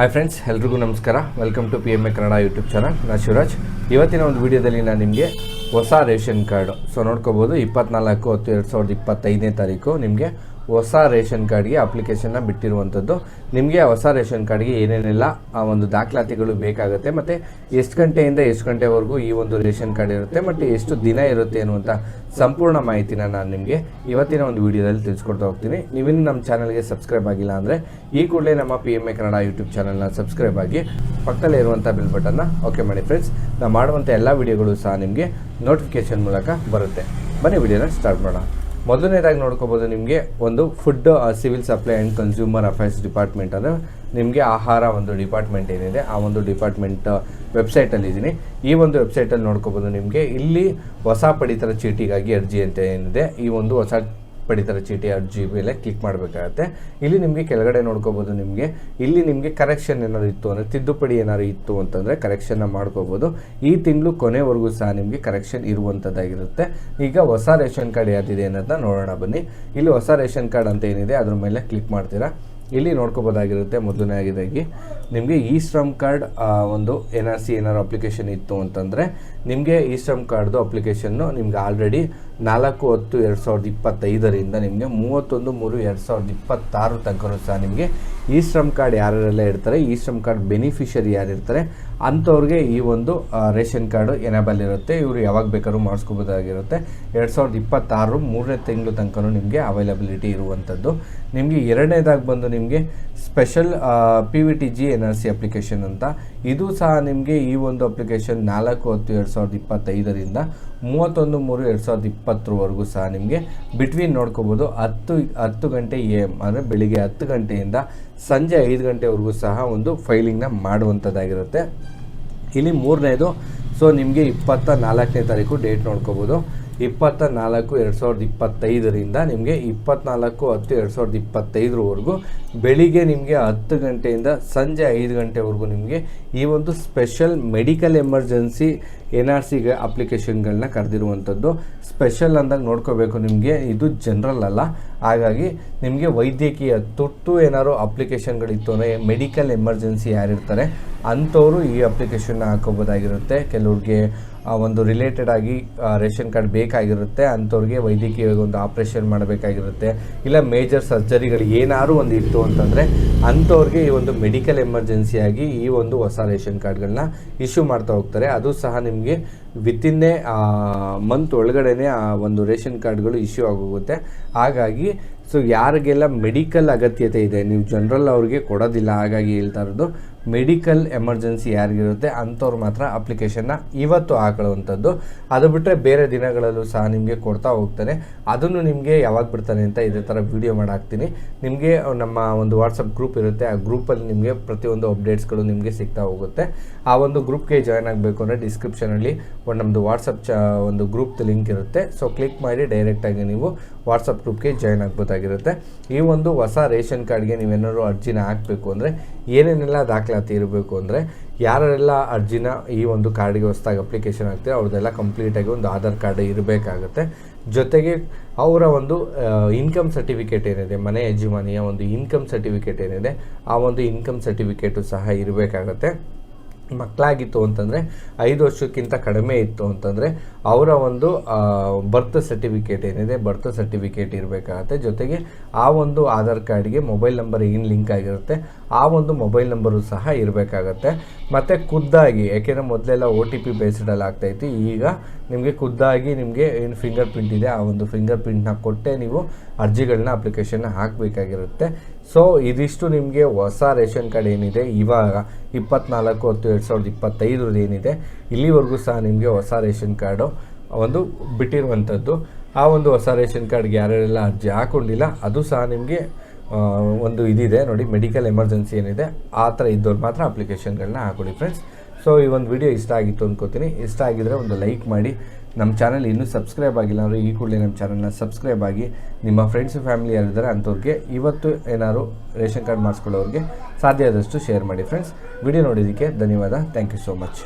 Hi friends ಎಲ್ರಿಗೂ ನಮಸ್ಕಾರ. Welcome to P M A Kannada YouTube channel ನಾ ಶಿವರಾಜ್. ಇವತ್ತಿನ ಒಂದು ವಿಡಿಯೋದಲ್ಲಿ ನಾನು ನಿಮಗೆ ಹೊಸ ರೇಷನ್ ಕಾರ್ಡು. ಸೊ ನೋಡ್ಕೋಬೋದು, ಇಪ್ಪತ್ನಾಲ್ಕು ಹತ್ತು ಎರಡು ಸಾವಿರದ ಇಪ್ಪತ್ತೈದನೇ ತಾರೀಕು ನಿಮಗೆ ಹೊಸ ರೇಷನ್ ಕಾರ್ಡ್ಗೆ ಅಪ್ಲಿಕೇಶನ್ನ ಬಿಟ್ಟಿರುವಂಥದ್ದು ನಿಮಗೆ ಹೊಸ ರೇಷನ್ ಕಾರ್ಡ್ಗೆ ಏನೇನೆಲ್ಲ ಆ ಒಂದು ದಾಖಲಾತಿಗಳು ಬೇಕಾಗುತ್ತೆ, ಮತ್ತು ಎಷ್ಟು ಗಂಟೆಯಿಂದ ಎಷ್ಟು ಗಂಟೆವರೆಗೂ ಈ ಒಂದು ರೇಷನ್ ಕಾರ್ಡ್ ಇರುತ್ತೆ, ಮತ್ತು ಎಷ್ಟು ದಿನ ಇರುತ್ತೆ ಅನ್ನುವಂಥ ಸಂಪೂರ್ಣ ಮಾಹಿತಿನ ನಾನು ನಿಮಗೆ ಇವತ್ತಿನ ಒಂದು ವಿಡಿಯೋದಲ್ಲಿ ತಿಳಿಸ್ಕೊಡ್ತಾ ಹೋಗ್ತೀನಿ. ನೀವಿನ್ನು ನಮ್ಮ ಚಾನಲ್ಗೆ ಸಬ್ಸ್ಕ್ರೈಬ್ ಆಗಿಲ್ಲ ಅಂದರೆ ಈ ಕೂಡಲೇ ನಮ್ಮ P M A Kannada YouTube ಚಾನಲ್ನ ಸಬ್ಸ್ಕ್ರೈಬ್ ಆಗಿ ಪಕ್ಕದಲ್ಲೇ ಇರುವಂಥ ಬಿಲ್ ಬಟನ್ನ ಓಕೆ ಮಾಡಿ ಫ್ರೆಂಡ್ಸ್ ನಾವು ಮಾಡುವಂಥ ಎಲ್ಲ ವಿಡಿಯೋಗಳು ಸಹ ನಿಮಗೆ ನೋಟಿಫಿಕೇಶನ್ ಮೂಲಕ ಬರುತ್ತೆ. ಬನ್ನಿ ವಿಡಿಯೋನ ಸ್ಟಾರ್ಟ್ ಮಾಡೋಣ. ಮೊದಲನೇದಾಗಿ ನೋಡ್ಕೋಬೋದು ನಿಮಗೆ ಒಂದು food civil supply and consumer affairs department ಅಂದರೆ ನಿಮಗೆ ಆಹಾರ ಒಂದು ಡಿಪಾರ್ಟ್ಮೆಂಟ್ ಏನಿದೆ, ಆ ಒಂದು ಡಿಪಾರ್ಟ್ಮೆಂಟ್ ವೆಬ್ಸೈಟಲ್ಲಿ ಇದ್ದೀನಿ. ಈ ಒಂದು ವೆಬ್ಸೈಟಲ್ಲಿ ನೋಡ್ಕೋಬೋದು ನಿಮಗೆ ಇಲ್ಲಿ ಹೊಸ ಪಡಿತರ ಚೀಟಿಗಾಗಿ ಅರ್ಜಿ ಅಂತ ಏನಿದೆ, ಈ ಒಂದು ಹೊಸ ಪಡಿತರ ಚೀಟಿ ಅರ್ಜಿ ಮೇಲೆ ಕ್ಲಿಕ್ ಮಾಡಬೇಕಾಗತ್ತೆ. ಇಲ್ಲಿ ನಿಮಗೆ ಕೆಳಗಡೆ ನೋಡ್ಕೋಬೋದು ನಿಮಗೆ. ಇಲ್ಲಿ ನಿಮಗೆ ಕರೆಕ್ಷನ್ ಏನಾದ್ರು ಇತ್ತು ಅಂದರೆ, ತಿದ್ದುಪಡಿ ಏನಾದ್ರು ಇತ್ತು ಅಂತಂದರೆ ಕರೆಕ್ಷನ್ನ ಮಾಡ್ಕೋಬೋದು. ಈ ತಿಂಗಳು ಕೊನೆವರೆಗೂ ಸಹ ನಿಮಗೆ ಕರೆಕ್ಷನ್ ಇರುವಂಥದ್ದಾಗಿರುತ್ತೆ ಈಗ ಹೊಸ ರೇಷನ್ ಕಾರ್ಡ್ ಯಾವ್ದಿದೆ ಅನ್ನೋದನ್ನ ನೋಡೋಣ ಬನ್ನಿ. ಇಲ್ಲಿ ಹೊಸ ರೇಷನ್ ಕಾರ್ಡ್ ಅಂತ ಏನಿದೆ, ಅದ್ರ ಮೇಲೆ ಕ್ಲಿಕ್ ಮಾಡ್ತೀರಾ? ಇಲ್ಲಿ ನೋಡ್ಕೋಬೋದಾಗಿರುತ್ತೆ, ಮೊದಲನೇ ಆಗಿದಾಗಿ ನಿಮಗೆ ಇ ಶ್ರಮ್ ಕಾರ್ಡ್ ಒಂದು ಎನ್ ಆರ್ ಸಿ ಏನಾರು ಅಪ್ಲಿಕೇಶನ್ ಇತ್ತು ಅಂತಂದರೆ ನಿಮಗೆ ಇ ಶ್ರಮ್ ಕಾರ್ಡ್ದು ಅಪ್ಲಿಕೇಶನ್ನು ನಿಮ್ಗೆ ಆಲ್ರೆಡಿ ನಾಲ್ಕು ಹತ್ತು ಎರಡು ಸಾವಿರದ ಇಪ್ಪತ್ತೈದರಿಂದ ನಿಮಗೆ ಮೂವತ್ತೊಂದು ಮೂರು ಎರಡು ಸಾವಿರದ ಇಪ್ಪತ್ತಾರು ತನಕ ಸಹ ನಿಮಗೆ ಇ ಶ್ರಮ್ ಕಾರ್ಡ್ ಯಾರೆಲ್ಲ ಇರ್ತಾರೆ ಇ ಶ್ರಮ್ ಕಾರ್ಡ್ ಬೆನಿಫಿಷರಿ ಯಾರಿರ್ತಾರೆ, ಅಂಥವ್ರಿಗೆ ಈ ಒಂದು ರೇಷನ್ ಕಾರ್ಡು ಎನೇಬಲ್ ಇರುತ್ತೆ. ಇವರು ಯಾವಾಗ ಬೇಕಾದ್ರೂ ಮಾಡಿಸ್ಕೋಬೋದಾಗಿರುತ್ತೆ. ಎರಡು ಸಾವಿರದ ಇಪ್ಪತ್ತಾರು ಮೂರನೇ ತಿಂಗಳು ತನಕ ನಿಮಗೆ ಅವೈಲಬಿಲಿಟಿ ಇರುವಂಥದ್ದು. ನಿಮಗೆ ಎರಡನೇದಾಗಿ ಬಂದು ನಿಮಗೆ special P V T G N R C application ಅಂತ. ಇದು ಸಹ ನಿಮಗೆ ಈ ಒಂದು ಅಪ್ಲಿಕೇಶನ್ ನಾಲ್ಕು ಹತ್ತು ಎರಡು ಸಾವಿರದ ಇಪ್ಪತ್ತೈದರಿಂದ ಮೂವತ್ತೊಂದು ಮೂರು ಎರಡು ಸಾವಿರದ ಇಪ್ಪತ್ತರವರೆಗೂ ಸಹ ನಿಮಗೆ ಬಿಟ್ವೀನ್ ನೋಡ್ಕೋಬೋದು ಹತ್ತು ಹತ್ತು ಗಂಟೆ ಎ ಎಂ ಅಂದರೆ ಬೆಳಿಗ್ಗೆ ಹತ್ತು ಗಂಟೆಯಿಂದ ಸಂಜೆ ಐದು ಗಂಟೆವರೆಗೂ ಸಹ ಒಂದು ಫೈಲಿಂಗ್ನ ಮಾಡುವಂಥದ್ದಾಗಿರುತ್ತೆ. ಇಲ್ಲಿ ಮೂರನೇದು ಸೊ ನಿಮಗೆ ಇಪ್ಪತ್ತ ನಾಲ್ಕನೇ ತಾರೀಕು ಡೇಟ್ ನೋಡ್ಕೋಬೋದು. ಇಪ್ಪತ್ತ ನಾಲ್ಕು ಎರಡು ಸಾವಿರದ ಇಪ್ಪತ್ತೈದರಿಂದ ನಿಮಗೆ ಇಪ್ಪತ್ತ್ನಾಲ್ಕು ಹತ್ತು ಎರಡು ಸಾವಿರದ ಇಪ್ಪತ್ತೈದರವರೆಗೂ ಬೆಳಿಗ್ಗೆ ನಿಮಗೆ ಹತ್ತು ಗಂಟೆಯಿಂದ ಸಂಜೆ ಐದು ಗಂಟೆವರೆಗೂ ನಿಮಗೆ ಈ ಒಂದು special medical emergency N R ಸಿಗೆ ಅಪ್ಲಿಕೇಶನ್ಗಳನ್ನ ಕರೆದಿರುವಂಥದ್ದು ಸ್ಪೆಷಲ್ ಅಂದಾಗ ನೋಡ್ಕೋಬೇಕು ನಿಮಗೆ. ಇದು ಜನರಲ್ ಅಲ್ಲ. ಹಾಗಾಗಿ ನಿಮಗೆ ವೈದ್ಯಕೀಯ ತುರ್ತು ಏನಾದ್ರು ಅಪ್ಲಿಕೇಶನ್ಗಳಿತ್ತು ಅಂದರೆ ಮೆಡಿಕಲ್ ಎಮರ್ಜೆನ್ಸಿ ಯಾರಿರ್ತಾರೆ, ಅಂಥವರು ಈ ಅಪ್ಲಿಕೇಶನ್ನ ಹಾಕೋಬೋದಾಗಿರುತ್ತೆ ಕೆಲವ್ರಿಗೆ ಒಂದು ರಿಲೇಟೆಡ್ ಆಗಿ ರೇಷನ್ ಕಾರ್ಡ್ ಬೇಕಾಗಿರುತ್ತೆ. ಅಂಥವ್ರಿಗೆ ವೈದ್ಯಕೀಯ ಒಂದು ಆಪ್ರೇಷನ್ ಮಾಡಬೇಕಾಗಿರುತ್ತೆ. ಇಲ್ಲ ಮೇಜರ್ ಸರ್ಜರಿಗಳು ಏನಾದ್ರು ಒಂದು ಇತ್ತು ಅಂತಂದರೆ, ಅಂಥವ್ರಿಗೆ ಈ ಒಂದು ಮೆಡಿಕಲ್ ಎಮರ್ಜೆನ್ಸಿಯಾಗಿ ಈ ಒಂದು ಹೊಸ ರೇಷನ್ ಕಾರ್ಡ್ಗಳನ್ನ ಇಶ್ಯೂ ಮಾಡ್ತಾ ಹೋಗ್ತಾರೆ. ಅದು ಸಹ ನಿಮಗೆ ವಿತಿನ್ನೇ ಮಂತ್ ಒಳಗಡೆನೆ, ಆ, ಒಂದು ರೇಷನ್ ಕಾರ್ಡ್ಗಳು ಇಶ್ಯೂ ಆಗೋಗುತ್ತೆ. ಹಾಗಾಗಿ ಸೊ ಯಾರಿಗೆಲ್ಲ ಮೆಡಿಕಲ್ ಅಗತ್ಯತೆ ಇದೆ, ನೀವು ಜನರಲ್ ಅವ್ರಿಗೆ ಕೊಡೋದಿಲ್ಲ, ಹಾಗಾಗಿ ಹೇಳ್ತಾ ಇರೋದು ಮೆಡಿಕಲ್ ಎಮರ್ಜೆನ್ಸಿ ಯಾರಿಗಿರುತ್ತೆ ಅಂಥವ್ರು ಮಾತ್ರ ಅಪ್ಲಿಕೇಶನ್ನ ಇವತ್ತು ಹಾಕೊಳ್ಳುವಂಥದ್ದು. ಅದು ಬಿಟ್ಟರೆ ಬೇರೆ ದಿನಗಳಲ್ಲೂ ಸಹ ನಿಮಗೆ ಕೊಡ್ತಾ ಹೋಗ್ತಾನೆ. ಅದನ್ನು ನಿಮಗೆ ಯಾವಾಗ ಬಿಡ್ತಾನೆ ಅಂತ ಇದೇ ಥರ ವೀಡಿಯೋ ಮಾಡಿ ಹಾಕ್ತೀನಿ ನಿಮಗೆ ನಮ್ಮ ಒಂದು ವಾಟ್ಸಪ್ ಗ್ರೂಪ್ ಇರುತ್ತೆ. ಆ ಗ್ರೂಪಲ್ಲಿ ನಿಮಗೆ ಪ್ರತಿಯೊಂದು ಅಪ್ಡೇಟ್ಸ್ಗಳು ನಿಮಗೆ ಸಿಗ್ತಾ ಹೋಗುತ್ತೆ. ಆ ಒಂದು ಗ್ರೂಪ್ಗೆ ಜಾಯ್ನ್ ಆಗಬೇಕು ಅಂದರೆ ಡಿಸ್ಕ್ರಿಪ್ಷನಲ್ಲಿ ಒಂದು ನಮ್ಮದು ವಾಟ್ಸಪ್ ಚ, ಒಂದು ಗ್ರೂಪ್ದು ಲಿಂಕ್ ಇರುತ್ತೆ. ಸೊ ಕ್ಲಿಕ್ ಮಾಡಿ ಡೈರೆಕ್ಟಾಗಿ ನೀವು ವಾಟ್ಸಪ್ ಗ್ರೂಪ್ಗೆ ಜಾಯ್ನ್ ಆಗ್ಬೋದಾಗಿರುತ್ತೆ. ಈ ಒಂದು ಹೊಸ ರೇಷನ್ ಕಾರ್ಡ್ಗೆ ನೀವೇನಾದ್ರು ಅರ್ಜಿನ ಹಾಕಬೇಕು ಅಂದರೆ ಏನೇನೆಲ್ಲ ದಾಖಲಾತಿ ಇರಬೇಕು ಅಂದರೆ ಯಾರೆಲ್ಲ ಅರ್ಜಿನ ಈ ಒಂದು ಕಾರ್ಡ್ಗೆ ಹೊಸದಾಗಿ ಅಪ್ಲಿಕೇಶನ್ ಆಗ್ತೀವಿ ಅವ್ರದ್ದೆಲ್ಲ ಕಂಪ್ಲೀಟಾಗಿ ಒಂದು ಆಧಾರ್ ಕಾರ್ಡ್ ಇರಬೇಕಾಗುತ್ತೆ. ಜೊತೆಗೆ ಅವರ ಒಂದು ಇನ್ಕಮ್ ಸರ್ಟಿಫಿಕೇಟ್ ಏನಿದೆ, ಮನೆ ಯಜಮಾನಿಯ ಒಂದು ಇನ್ಕಮ್ ಸರ್ಟಿಫಿಕೇಟ್ ಏನಿದೆ, ಆ ಒಂದು ಇನ್ಕಮ್ ಸರ್ಟಿಫಿಕೇಟು ಸಹ ಇರಬೇಕಾಗತ್ತೆ. ಮಕ್ಕಳಾಗಿತ್ತು ಅಂತಂದರೆ ಐದು ವರ್ಷಕ್ಕಿಂತ ಕಡಿಮೆ ಇತ್ತು ಅಂತಂದರೆ ಅವರ ಒಂದು ಬರ್ತ್ ಸರ್ಟಿಫಿಕೇಟ್ ಏನಿದೆ ಬರ್ತ್ ಸರ್ಟಿಫಿಕೇಟ್ ಇರಬೇಕಾಗತ್ತೆ. ಜೊತೆಗೆ ಆ ಒಂದು ಆಧಾರ್ ಕಾರ್ಡ್ಗೆ ಮೊಬೈಲ್ ನಂಬರ್ ಏನು ಲಿಂಕ್ ಆಗಿರುತ್ತೆ, ಆ ಒಂದು ಮೊಬೈಲ್ ನಂಬರು ಸಹ ಇರಬೇಕಾಗತ್ತೆ. ಮತ್ತು ಖುದ್ದಾಗಿ, ಯಾಕೆಂದರೆ ಮೊದಲೆಲ್ಲ ಓ ಟಿ ಪಿ ಬೇಸ್ಡಲ್ಲಿ ಆಗ್ತಾಯಿತ್ತು ಈಗ ನಿಮಗೆ ಖುದ್ದಾಗಿ ನಿಮಗೆ ಏನು ಫಿಂಗರ್ ಪ್ರಿಂಟ್ ಇದೆ, ಆ ಒಂದು ಫಿಂಗರ್ ಪ್ರಿಂಟ್ನ ಕೊಟ್ಟೆ ನೀವು ಅರ್ಜಿಗಳನ್ನ ಅಪ್ಲಿಕೇಶನ್ನ ಹಾಕಬೇಕಾಗಿರುತ್ತೆ. ಸೊ ಇದಿಷ್ಟು ನಿಮಗೆ ಹೊಸ ರೇಷನ್ ಕಾರ್ಡ್ ಏನಿದೆ? ಇವಾಗ ಇಪ್ಪತ್ನಾಲ್ಕು ಹತ್ತು ಎರಡು ಸಾವಿರದ ಇಪ್ಪತ್ತೈದರದ್ದು ಏನಿದೆ? ಇಲ್ಲಿವರೆಗೂ ಸಹ ನಿಮಗೆ ಹೊಸ ರೇಷನ್ ಕಾರ್ಡು ಒಂದು ಬಿಟ್ಟಿರುವಂಥದ್ದು. ಆ ಒಂದು ಹೊಸ ರೇಷನ್ ಕಾರ್ಡ್ಗೆ ಯಾರ್ಯಾರೆಲ್ಲ ಅರ್ಜಿ ಹಾಕೊಂಡಿಲ್ಲ, ಅದು ಸಹ ನಿಮಗೆ ಒಂದು ಇದಿದೆ. ನೋಡಿ, ಮೆಡಿಕಲ್ ಎಮರ್ಜೆನ್ಸಿ ಏನಿದೆ, ಆ ಥರ ಇದ್ದವ್ರು ಮಾತ್ರ ಅಪ್ಲಿಕೇಶನ್ಗಳನ್ನ ಹಾಕೊಳ್ಳಿ ಫ್ರೆಂಡ್ಸ್. ಸೊ ಈ ಒಂದು ವಿಡಿಯೋ ಇಷ್ಟ ಆಗಿತ್ತು ಅಂದ್ಕೋತೀನಿ ಇಷ್ಟ ಆಗಿದ್ರೆ ಒಂದು ಲೈಕ್ ಮಾಡಿ. ನಮ್ಮ ಚಾನಲ್ ಇನ್ನೂ ಸಬ್ಸ್ಕ್ರೈಬ್ ಆಗಿಲ್ಲ ಅಂದರೆ ಈ ಕೂಡಲೇ ನಮ್ಮ ಚಾನಲ್ನ ಸಬ್ಸ್ಕ್ರೈಬ್ ಆಗಿ. ನಿಮ್ಮ ಫ್ರೆಂಡ್ಸ್ ಫ್ಯಾಮಿಲಿ ಯಾರಿದ್ದಾರೆ ಅಂಥವ್ರಿಗೆ ಇವತ್ತು ಏನಾದರೂ ರೇಷನ್ ಕಾರ್ಡ್ ಮಾಡಿಸ್ಕೊಳ್ಳೋರಿಗೆ ಸಾಧ್ಯ ಆದಷ್ಟು ಶೇರ್ ಮಾಡಿ ಫ್ರೆಂಡ್ಸ್ ವಿಡಿಯೋ ನೋಡಿದ್ದಕ್ಕೆ ಧನ್ಯವಾದ. Thank you so much